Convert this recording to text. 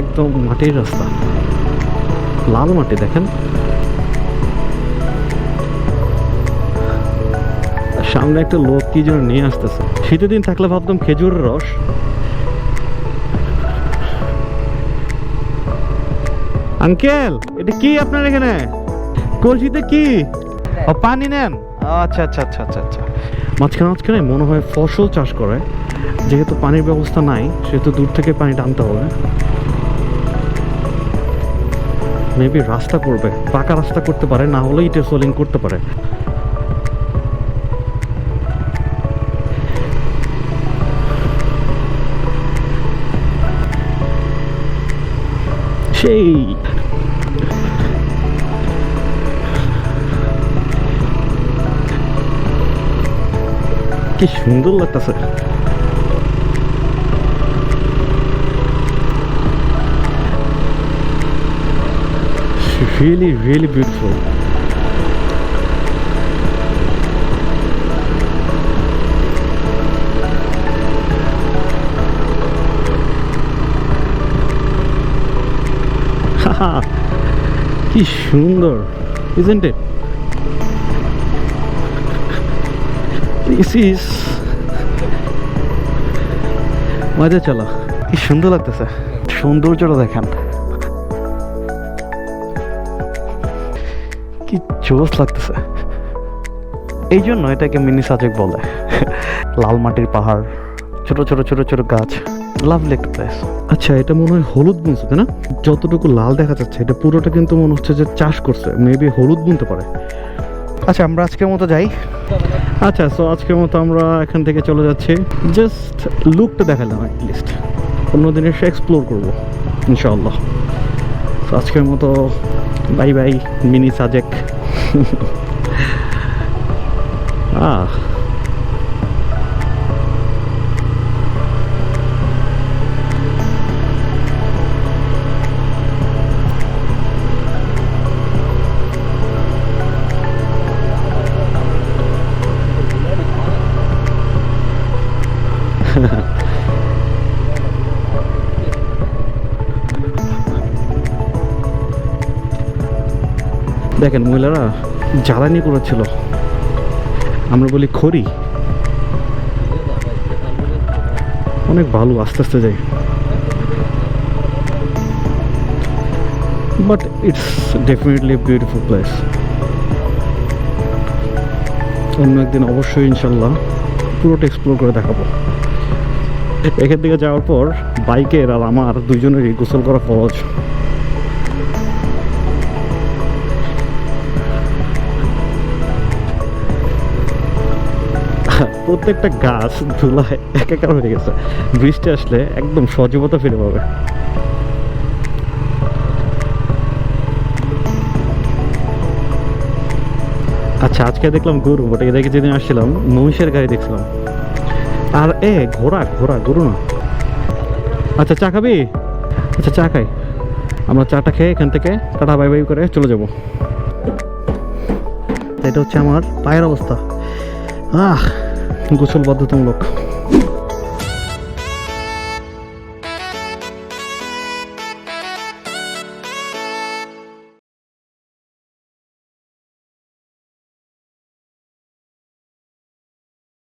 একদম মাটির রাস্তা। লাল মাটি, দেখেন। সামনে একটা লোক কি যেন নিয়ে আসতেছে। শীতের দিন থাকলে ভাবতাম খেজুরের রস। আঙ্কেল, এটা কি আপনার এখানে? কলসিতে কি? ও, পানি নেন। আচ্ছা আচ্ছা আচ্ছা আচ্ছা আচ্ছা। মাঝখানে মাঝখানে মনে হয় ফসল চাষ করে। যেহেতু পানির ব্যবস্থা নাই, সেহেতু দূর থেকে পানি টানতে হবে। মেবি রাস্তা করবে, পাকা রাস্তা করতে পারে, না হলে ইটের সোলিং করতে পারে। সেই। কি সুন্দর লাগতেছে। Really really beautiful কি সুন্দর isn't it this is মজা চলো কি সুন্দর লাগতেছে সৌন্দর্যটা দেখেন কি জোস লাগতেছে। এই জন্য এটাকে মিনি সাজেক বলে। লাল মাটির পাহাড় ছোট ছোট ছোট ছোট গাছ লাভলি একটা প্লেস আচ্ছা এটা মনে হয় হলুদ বুনছে তাই না? যতটুকু লাল দেখা যাচ্ছে এটা পুরোটা কিন্তু মনে হচ্ছে যে চাষ করছে মেবি হলুদ বুনতে পারে। আচ্ছা আমরা আজকের মতো যাই। আচ্ছা সো আজকের মতো আমরা এখান থেকে চলে যাচ্ছি। জাস্ট লুকটা দেখালাম অ্যাটলিস্ট অন্য দিন এসে এক্সপ্লোর করব ইনশাআল্লাহ। আজকের মতো বাই বাই মিনি সাজেক আহ দেখেন, মহিলারা জ্বালানি করেছিল। আমরা বলি খড়ি। অনেক ভালো, আস্তে আস্তে যাই। But it's definitely beautiful place অন্য একদিন অবশ্যই ইনশাল্লাহ পুরোটা এক্সপ্লোর করে দেখাবো। এখান থেকে যাওয়ার পর বাইকের আর আমার দুজনেরই গোসল করা ফরজ। প্রত্যেকটা গাছ ধুলায় একাকার হয়ে গেছে। বৃষ্টি আসলে একদম সজীবতা ফিরে পাবে। আচ্ছা আজকে দেখলাম গরু ওটা দেখে যেদিন আসছিলাম, মহিষের গাড়ি দেখছিলাম। আর এ, ঘোড়া ঘোড়া, গরু না। আচ্ছা চা খাবি? আচ্ছা চা খাই। আমরা চাটা খেয়ে এখান থেকে টাটা, বাই বাই করে চলে যাব। এটা হচ্ছে আমার পায়ের অবস্থা। আহ! গোসল বাধ্যতামূলক